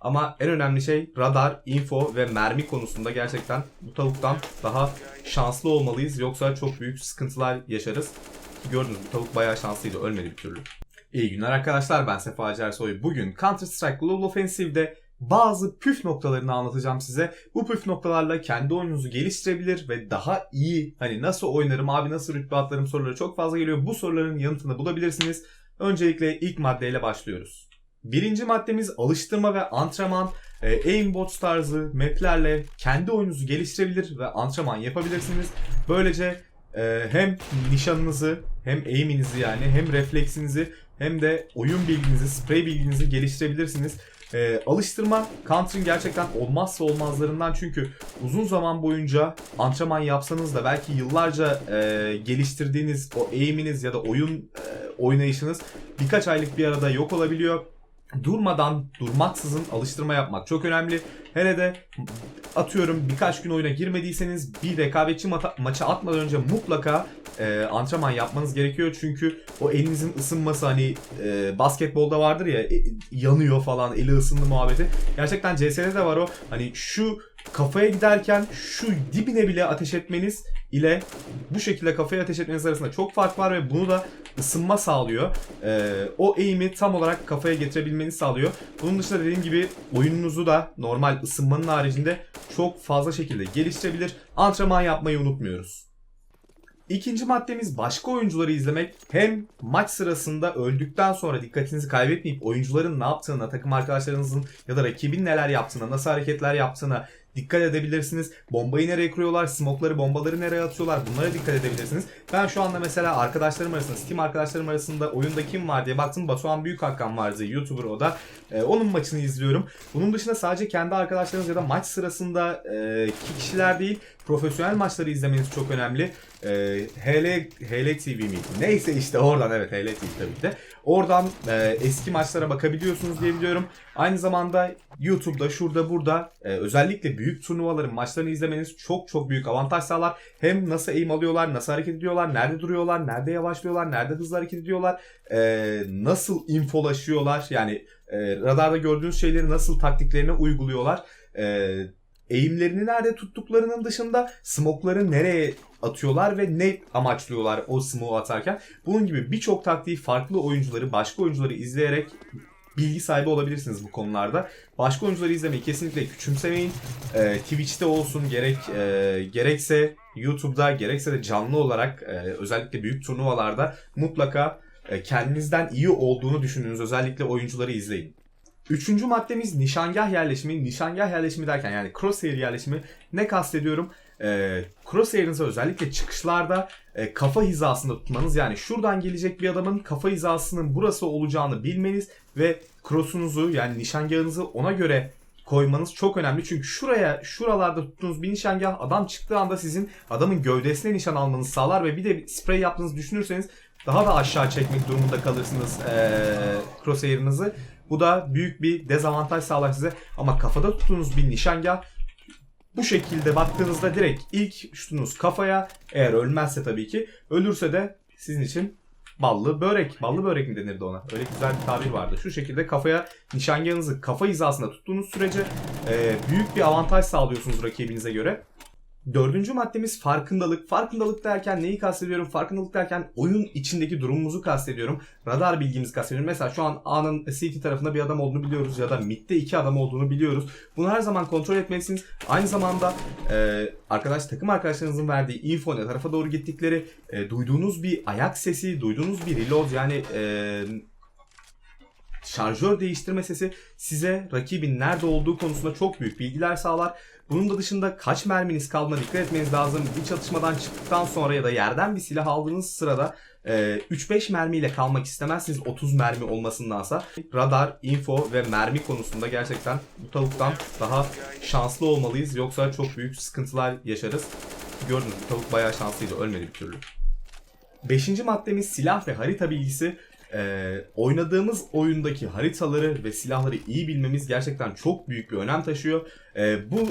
Ama en önemli şey radar, info ve mermi konusunda gerçekten bu tavuktan daha şanslı olmalıyız. Yoksa çok büyük sıkıntılar yaşarız. Gördünüz bu tavuk bayağı şanslıydı. Ölmedi bir türlü. İyi günler arkadaşlar ben Sefa Acarsoy. Bugün Counter Strike Global Offensive'de bazı püf noktalarını anlatacağım size. Bu püf noktalarla kendi oyununuzu geliştirebilir ve daha iyi hani nasıl oynarım abi nasıl rütbe atlarım soruları çok fazla geliyor. Bu soruların yanıtını bulabilirsiniz. Öncelikle ilk maddeyle başlıyoruz. Birinci maddemiz alıştırma ve antrenman. E, aimbot tarzı maplerle kendi oyununuzu geliştirebilir ve antrenman yapabilirsiniz. Böylece e, hem nişanınızı hem aim'inizi yani hem refleksinizi hem de oyun bilginizi, sprey bilginizi geliştirebilirsiniz. E, alıştırma Counter'ın gerçekten olmazsa olmazlarından çünkü uzun zaman boyunca antrenman yapsanız da belki yıllarca e, geliştirdiğiniz o aim'iniz ya da oyun e, oynayışınız birkaç aylık bir arada yok olabiliyor. Durmadan, durmaksızın alıştırma yapmak çok önemli. Hele de atıyorum birkaç gün oyuna girmediyseniz bir rekabetçi mata- maça atmadan önce mutlaka e, antrenman yapmanız gerekiyor. Çünkü o elinizin ısınması hani e, basketbolda vardır ya e, yanıyor falan eli ısındı muhabbeti. Gerçekten CS'de de var o. Hani şu kafaya giderken şu dibine bile ateş etmeniz ile bu şekilde kafaya ateş etmeniz arasında çok fark var ve bunu da ısınma sağlıyor. Ee, o eğimi tam olarak kafaya getirebilmeni sağlıyor. Bunun dışında dediğim gibi oyununuzu da normal ısınmanın haricinde çok fazla şekilde geliştirebilir. Antrenman yapmayı unutmuyoruz. İkinci maddemiz başka oyuncuları izlemek. Hem maç sırasında öldükten sonra dikkatinizi kaybetmeyip oyuncuların ne yaptığına, takım arkadaşlarınızın ya da rakibin neler yaptığına, nasıl hareketler yaptığına dikkat edebilirsiniz. Bombayı nereye kuruyorlar, smokları, bombaları nereye atıyorlar bunlara dikkat edebilirsiniz. Ben şu anda mesela arkadaşlarım arasında, Steam arkadaşlarım arasında oyunda kim var diye baktım. Batuhan Büyükhakan vardı, YouTuber o da. Ee, onun maçını izliyorum. Bunun dışında sadece kendi arkadaşlarınız ya da maç sırasında e, ki kişiler değil, profesyonel maçları izlemeniz çok önemli. E, HL, HL TV miydi? Neyse işte oradan evet HL TV tabii ki de. Oradan e, eski maçlara bakabiliyorsunuz diye biliyorum. Aynı zamanda YouTube'da şurada burada e, özellikle büyük turnuvaların maçlarını izlemeniz çok çok büyük avantaj sağlar. Hem nasıl aim alıyorlar, nasıl hareket ediyorlar, nerede duruyorlar, nerede yavaşlıyorlar, nerede hızlı hareket ediyorlar, e, nasıl infolaşıyorlar yani e, radarda gördüğünüz şeyleri nasıl taktiklerine uyguluyorlar. E, eğimlerini nerede tuttuklarının dışında smokları nereye atıyorlar ve ne amaçlıyorlar o smoke atarken. Bunun gibi birçok taktiği farklı oyuncuları, başka oyuncuları izleyerek bilgi sahibi olabilirsiniz bu konularda. Başka oyuncuları izlemeyi kesinlikle küçümsemeyin. Ee, Twitch'te olsun gerek e, gerekse YouTube'da gerekse de canlı olarak e, özellikle büyük turnuvalarda mutlaka e, kendinizden iyi olduğunu düşündüğünüz özellikle oyuncuları izleyin. Üçüncü maddemiz nişangah yerleşimi. Nişangah yerleşimi derken yani crosshair yerleşimi ne kastediyorum? Ee, crosshair'ınızı özellikle çıkışlarda e, kafa hizasında tutmanız yani şuradan gelecek bir adamın kafa hizasının burası olacağını bilmeniz ve cross'unuzu yani nişangahınızı ona göre koymanız çok önemli. Çünkü şuraya şuralarda tuttuğunuz bir nişangah adam çıktığı anda sizin adamın gövdesine nişan almanızı sağlar ve bir de sprey yaptığınızı düşünürseniz daha da aşağı çekmek durumunda kalırsınız ee, crosshair'ınızı. Bu da büyük bir dezavantaj sağlar size. Ama kafada tuttuğunuz bir nişangah bu şekilde baktığınızda direkt ilk şutunuz kafaya eğer ölmezse tabii ki ölürse de sizin için ballı börek. Ballı börek mi denirdi ona? Öyle güzel bir tabir vardı. Şu şekilde kafaya nişangahınızı kafa hizasında tuttuğunuz sürece e, büyük bir avantaj sağlıyorsunuz rakibinize göre. Dördüncü maddemiz farkındalık. Farkındalık derken neyi kastediyorum? Farkındalık derken oyun içindeki durumumuzu kastediyorum. Radar bilgimizi kastediyorum. Mesela şu an A'nın CT tarafında bir adam olduğunu biliyoruz ya da midde iki adam olduğunu biliyoruz. Bunu her zaman kontrol etmelisiniz. Aynı zamanda e, arkadaş takım arkadaşlarınızın verdiği info ne tarafa doğru gittikleri, e, duyduğunuz bir ayak sesi, duyduğunuz bir reload yani e, şarjör değiştirme sesi size rakibin nerede olduğu konusunda çok büyük bilgiler sağlar. Bunun da dışında kaç merminiz kaldığına dikkat etmeniz lazım. Bir çatışmadan çıktıktan sonra ya da yerden bir silah aldığınız sırada e, 3-5 mermiyle kalmak istemezsiniz 30 mermi olmasındansa. Radar, info ve mermi konusunda gerçekten bu tavuktan daha şanslı olmalıyız. Yoksa çok büyük sıkıntılar yaşarız. Gördünüz bu tavuk bayağı şanslıydı ölmedi bir türlü. Beşinci maddemiz silah ve harita bilgisi. Ee, oynadığımız oyundaki haritaları ve silahları iyi bilmemiz gerçekten çok büyük bir önem taşıyor. Ee, bu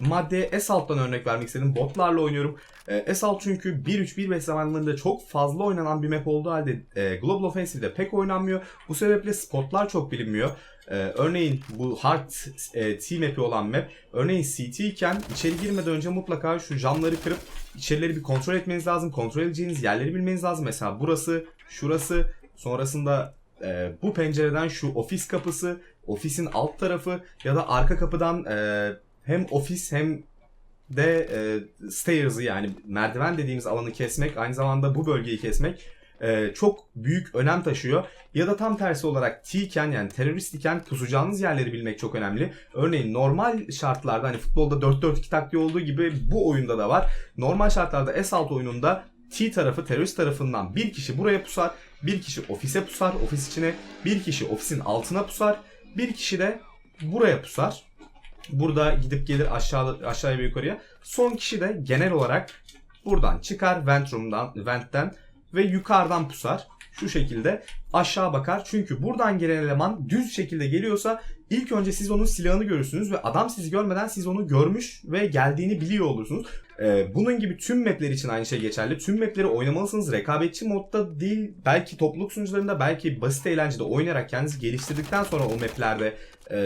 maddeye Assault'tan örnek vermek istedim. Botlarla oynuyorum. E, Assault çünkü 1-3-1-5 zamanlarında çok fazla oynanan bir map olduğu halde e, Global Offensive'de pek oynanmıyor. Bu sebeple spotlar çok bilinmiyor. Ee, örneğin bu hard e, T map'i olan map örneğin CT iken içeri girmeden önce mutlaka şu camları kırıp içerileri bir kontrol etmeniz lazım. Kontrol edeceğiniz yerleri bilmeniz lazım. Mesela burası, şurası, sonrasında e, bu pencereden şu ofis kapısı, ofisin alt tarafı ya da arka kapıdan e, hem ofis hem de e, stairs'ı yani merdiven dediğimiz alanı kesmek aynı zamanda bu bölgeyi kesmek e, çok büyük önem taşıyor. Ya da tam tersi olarak T iken yani terörist iken pusacağınız yerleri bilmek çok önemli. Örneğin normal şartlarda hani futbolda 4-4-2 taktiği olduğu gibi bu oyunda da var. Normal şartlarda S6 oyununda T tarafı terörist tarafından bir kişi buraya pusar, bir kişi ofise pusar, ofis içine, bir kişi ofisin altına pusar, bir kişi de buraya pusar. Burada gidip gelir aşağı aşağıya ve yukarıya. Son kişi de genel olarak buradan çıkar vent room'dan, ventten ve yukarıdan pusar. Şu şekilde aşağı bakar. Çünkü buradan gelen eleman düz şekilde geliyorsa ilk önce siz onun silahını görürsünüz ve adam sizi görmeden siz onu görmüş ve geldiğini biliyor olursunuz. Ee, bunun gibi tüm mapler için aynı şey geçerli. Tüm mapleri oynamalısınız. Rekabetçi modda değil, belki topluluk sunucularında, belki basit eğlencede oynayarak kendinizi geliştirdikten sonra o maplerde e,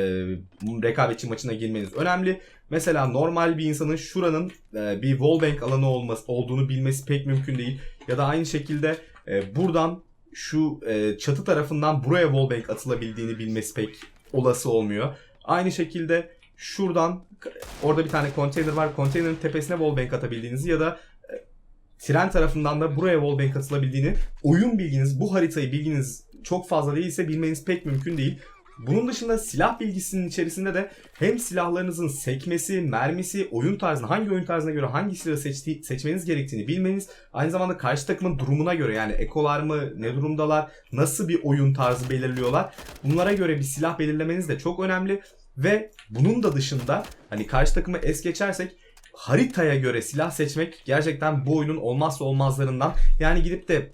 rekabetçi maçına girmeniz önemli. Mesela normal bir insanın şuranın e, bir wallbang alanı olması, olduğunu bilmesi pek mümkün değil. Ya da aynı şekilde e, buradan şu e, çatı tarafından buraya wallbang atılabildiğini bilmesi pek olası olmuyor. Aynı şekilde şuradan orada bir tane konteyner var. Konteynerin tepesine wallbang atabildiğinizi ya da e, tren tarafından da buraya wallbang atılabildiğini oyun bilginiz, bu haritayı bilginiz çok fazla değilse bilmeniz pek mümkün değil. Bunun dışında silah bilgisinin içerisinde de hem silahlarınızın sekmesi, mermisi, oyun tarzına, hangi oyun tarzına göre hangi silahı seçti, seçmeniz gerektiğini bilmeniz, aynı zamanda karşı takımın durumuna göre yani ekolar mı, ne durumdalar, nasıl bir oyun tarzı belirliyorlar, bunlara göre bir silah belirlemeniz de çok önemli. Ve bunun da dışında hani karşı takımı es geçersek haritaya göre silah seçmek gerçekten bu oyunun olmazsa olmazlarından. Yani gidip de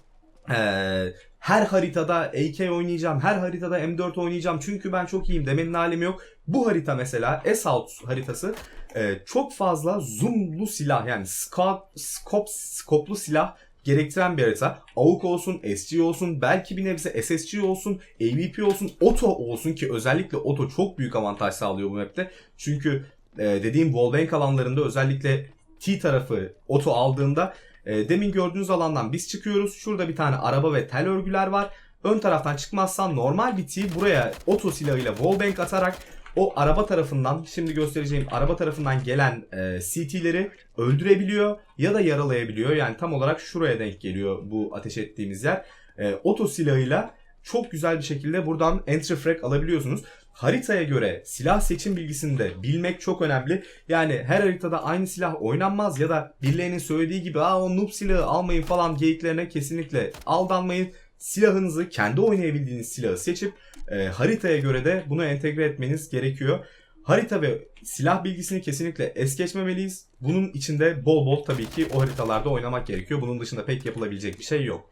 ee, her haritada AK oynayacağım, her haritada M4 oynayacağım çünkü ben çok iyiyim demenin alemi yok. Bu harita mesela Assault haritası e, çok fazla zoomlu silah yani scope, scope, skoplu silah gerektiren bir harita. AUK olsun, SG olsun, belki bir nebze SSG olsun, AVP olsun, Auto olsun ki özellikle Auto çok büyük avantaj sağlıyor bu map'te. Çünkü e, dediğim wallbang alanlarında özellikle T tarafı Auto aldığında e, demin gördüğünüz alandan biz çıkıyoruz. Şurada bir tane araba ve tel örgüler var. Ön taraftan çıkmazsan normal bir T buraya oto silahıyla wallbang atarak o araba tarafından şimdi göstereceğim araba tarafından gelen e, CT'leri öldürebiliyor ya da yaralayabiliyor. Yani tam olarak şuraya denk geliyor bu ateş ettiğimiz yer. E, oto silahıyla çok güzel bir şekilde buradan entry frag alabiliyorsunuz. Haritaya göre silah seçim bilgisini de bilmek çok önemli. Yani her haritada aynı silah oynanmaz ya da birilerinin söylediği gibi Aa, o noob silahı almayın falan geyiklerine kesinlikle aldanmayın. Silahınızı kendi oynayabildiğiniz silahı seçip e, haritaya göre de bunu entegre etmeniz gerekiyor. Harita ve silah bilgisini kesinlikle es geçmemeliyiz. Bunun içinde bol bol tabii ki o haritalarda oynamak gerekiyor. Bunun dışında pek yapılabilecek bir şey yok.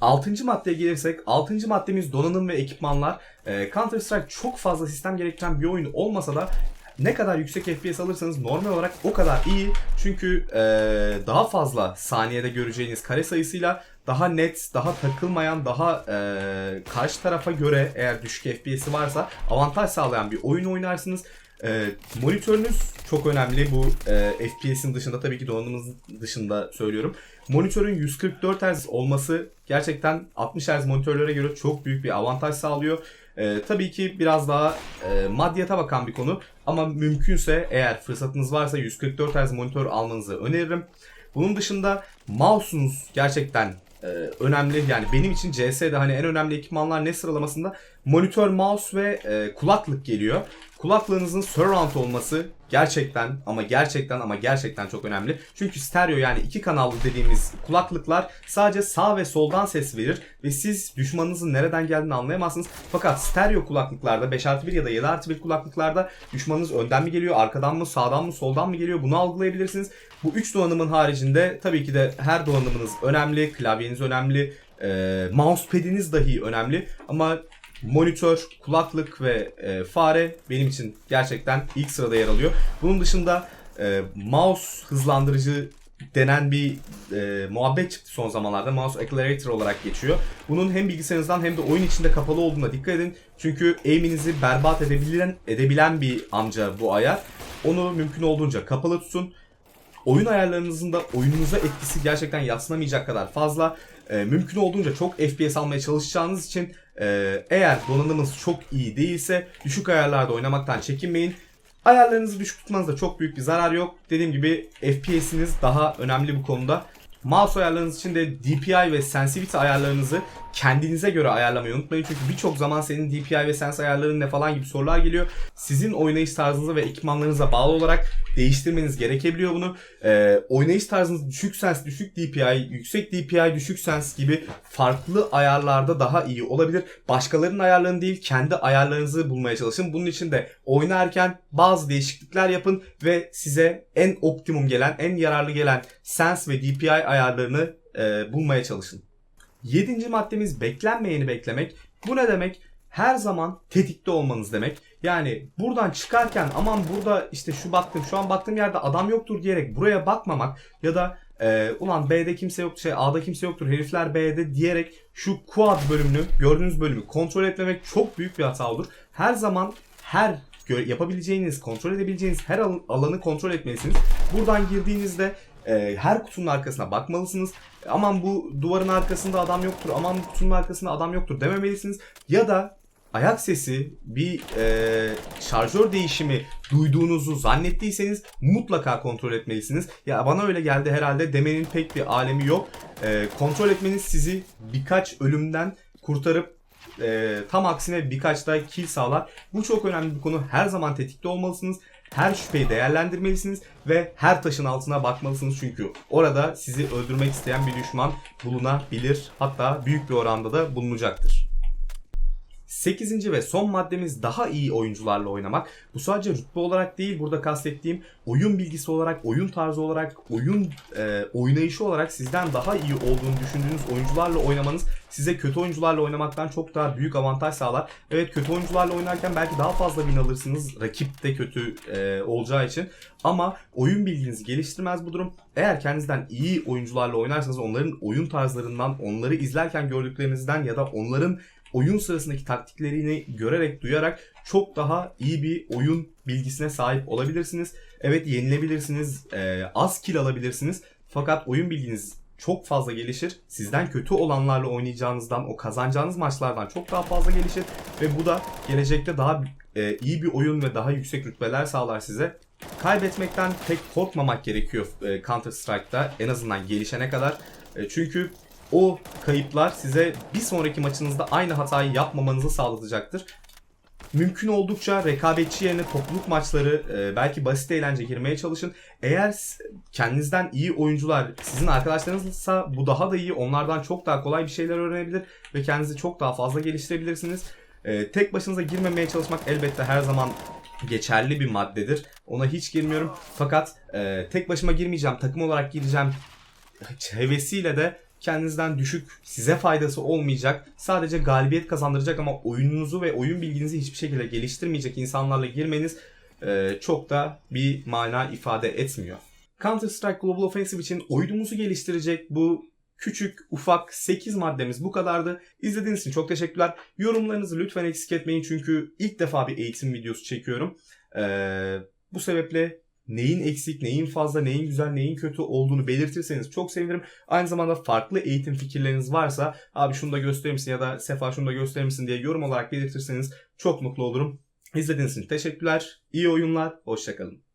Altıncı maddeye gelirsek, altıncı maddemiz donanım ve ekipmanlar. Ee, Counter Strike çok fazla sistem gerektiren bir oyun olmasa da ne kadar yüksek FPS alırsanız normal olarak o kadar iyi. Çünkü ee, daha fazla saniyede göreceğiniz kare sayısıyla daha net, daha takılmayan, daha ee, karşı tarafa göre eğer düşük FPS'i varsa avantaj sağlayan bir oyun oynarsınız. E, monitörünüz çok önemli. Bu e, FPS'in dışında tabii ki donanımın dışında söylüyorum. Monitörün 144 Hz olması gerçekten 60 Hz monitörlere göre çok büyük bir avantaj sağlıyor. E, tabii ki biraz daha e, maddiyata bakan bir konu ama mümkünse eğer fırsatınız varsa 144 Hz monitör almanızı öneririm. Bunun dışında mouse'unuz gerçekten e, önemli. Yani benim için CS'de hani en önemli ekipmanlar ne sıralamasında monitör, mouse ve e, kulaklık geliyor. Kulaklığınızın surround olması gerçekten ama gerçekten ama gerçekten çok önemli. Çünkü stereo yani iki kanallı dediğimiz kulaklıklar sadece sağ ve soldan ses verir ve siz düşmanınızın nereden geldiğini anlayamazsınız. Fakat stereo kulaklıklarda 5 artı 1 ya da 7 artı 1 kulaklıklarda düşmanınız önden mi geliyor, arkadan mı, sağdan mı, soldan mı geliyor bunu algılayabilirsiniz. Bu üç donanımın haricinde tabii ki de her donanımınız önemli, klavyeniz önemli, e, mousepad'iniz dahi önemli ama monitör, kulaklık ve e, fare benim için gerçekten ilk sırada yer alıyor. Bunun dışında e, mouse hızlandırıcı denen bir e, muhabbet çıktı son zamanlarda. Mouse Accelerator olarak geçiyor. Bunun hem bilgisayarınızdan hem de oyun içinde kapalı olduğuna dikkat edin. Çünkü aim'inizi berbat edebilen, edebilen bir amca bu ayar. Onu mümkün olduğunca kapalı tutun. Oyun ayarlarınızın da oyununuza etkisi gerçekten yatsınamayacak kadar fazla. E, mümkün olduğunca çok FPS almaya çalışacağınız için e, eğer donanımınız çok iyi değilse düşük ayarlarda oynamaktan çekinmeyin. Ayarlarınızı düşük tutmanızda çok büyük bir zarar yok. Dediğim gibi FPS'iniz daha önemli bu konuda. Mouse ayarlarınız için de DPI ve Sensitivity ayarlarınızı kendinize göre ayarlamayı unutmayın. Çünkü birçok zaman senin DPI ve Sens ayarların ne falan gibi sorular geliyor. Sizin oynayış tarzınıza ve ekipmanlarınıza bağlı olarak değiştirmeniz gerekebiliyor bunu. Ee, oynayış tarzınız düşük Sens, düşük DPI, yüksek DPI, düşük Sens gibi farklı ayarlarda daha iyi olabilir. Başkalarının ayarlarını değil kendi ayarlarınızı bulmaya çalışın. Bunun için de oynarken bazı değişiklikler yapın ve size en optimum gelen, en yararlı gelen Sens ve DPI ayarlarını e, bulmaya çalışın. Yedinci maddemiz beklenmeyeni beklemek. Bu ne demek? Her zaman tetikte olmanız demek. Yani buradan çıkarken aman burada işte şu baktım şu an baktığım yerde adam yoktur diyerek buraya bakmamak ya da e, ulan B'de kimse yok şey A'da kimse yoktur herifler B'de diyerek şu quad bölümünü gördüğünüz bölümü kontrol etmemek çok büyük bir hata olur. Her zaman her yapabileceğiniz, kontrol edebileceğiniz her al- alanı kontrol etmelisiniz. Buradan girdiğinizde e, her kutunun arkasına bakmalısınız. Aman bu duvarın arkasında adam yoktur, aman bu kutunun arkasında adam yoktur dememelisiniz. Ya da ayak sesi, bir e, şarjör değişimi duyduğunuzu zannettiyseniz mutlaka kontrol etmelisiniz. Ya bana öyle geldi herhalde demenin pek bir alemi yok. E, kontrol etmeniz sizi birkaç ölümden kurtarıp e, tam aksine birkaç daha kill sağlar. Bu çok önemli bir konu. Her zaman tetikte olmalısınız. Her şüpheyi değerlendirmelisiniz ve her taşın altına bakmalısınız çünkü orada sizi öldürmek isteyen bir düşman bulunabilir. Hatta büyük bir oranda da bulunacaktır. 8. ve son maddemiz daha iyi oyuncularla oynamak. Bu sadece rütbe olarak değil burada kastettiğim oyun bilgisi olarak, oyun tarzı olarak, oyun e, oynayışı olarak sizden daha iyi olduğunu düşündüğünüz oyuncularla oynamanız size kötü oyuncularla oynamaktan çok daha büyük avantaj sağlar. Evet kötü oyuncularla oynarken belki daha fazla win alırsınız rakip de kötü e, olacağı için. Ama oyun bilginizi geliştirmez bu durum. Eğer kendinizden iyi oyuncularla oynarsanız onların oyun tarzlarından, onları izlerken gördüklerinizden ya da onların oyun sırasındaki taktiklerini görerek, duyarak çok daha iyi bir oyun bilgisine sahip olabilirsiniz. Evet yenilebilirsiniz, e, az kill alabilirsiniz. Fakat oyun bilginiz çok fazla gelişir. Sizden kötü olanlarla oynayacağınızdan, o kazanacağınız maçlardan çok daha fazla gelişir. Ve bu da gelecekte daha e, iyi bir oyun ve daha yüksek rütbeler sağlar size. Kaybetmekten pek korkmamak gerekiyor e, Counter Strike'da en azından gelişene kadar. E, çünkü o kayıplar size bir sonraki maçınızda aynı hatayı yapmamanızı sağlatacaktır. Mümkün oldukça rekabetçi yerine topluluk maçları e, belki basit eğlence girmeye çalışın. Eğer kendinizden iyi oyuncular sizin arkadaşlarınızsa bu daha da iyi. Onlardan çok daha kolay bir şeyler öğrenebilir ve kendinizi çok daha fazla geliştirebilirsiniz. E, tek başınıza girmemeye çalışmak elbette her zaman geçerli bir maddedir. Ona hiç girmiyorum. Fakat e, tek başıma girmeyeceğim, takım olarak gireceğim hevesiyle de kendinizden düşük, size faydası olmayacak, sadece galibiyet kazandıracak ama oyununuzu ve oyun bilginizi hiçbir şekilde geliştirmeyecek insanlarla girmeniz e, çok da bir mana ifade etmiyor. Counter Strike Global Offensive için oyunumuzu geliştirecek bu küçük, ufak 8 maddemiz bu kadardı. İzlediğiniz için çok teşekkürler. Yorumlarınızı lütfen eksik etmeyin çünkü ilk defa bir eğitim videosu çekiyorum. Ee, bu sebeple neyin eksik, neyin fazla, neyin güzel, neyin kötü olduğunu belirtirseniz çok sevinirim. Aynı zamanda farklı eğitim fikirleriniz varsa abi şunu da gösterir misin ya da Sefa şunu da gösterir misin diye yorum olarak belirtirseniz çok mutlu olurum. İzlediğiniz için teşekkürler. İyi oyunlar. Hoşçakalın.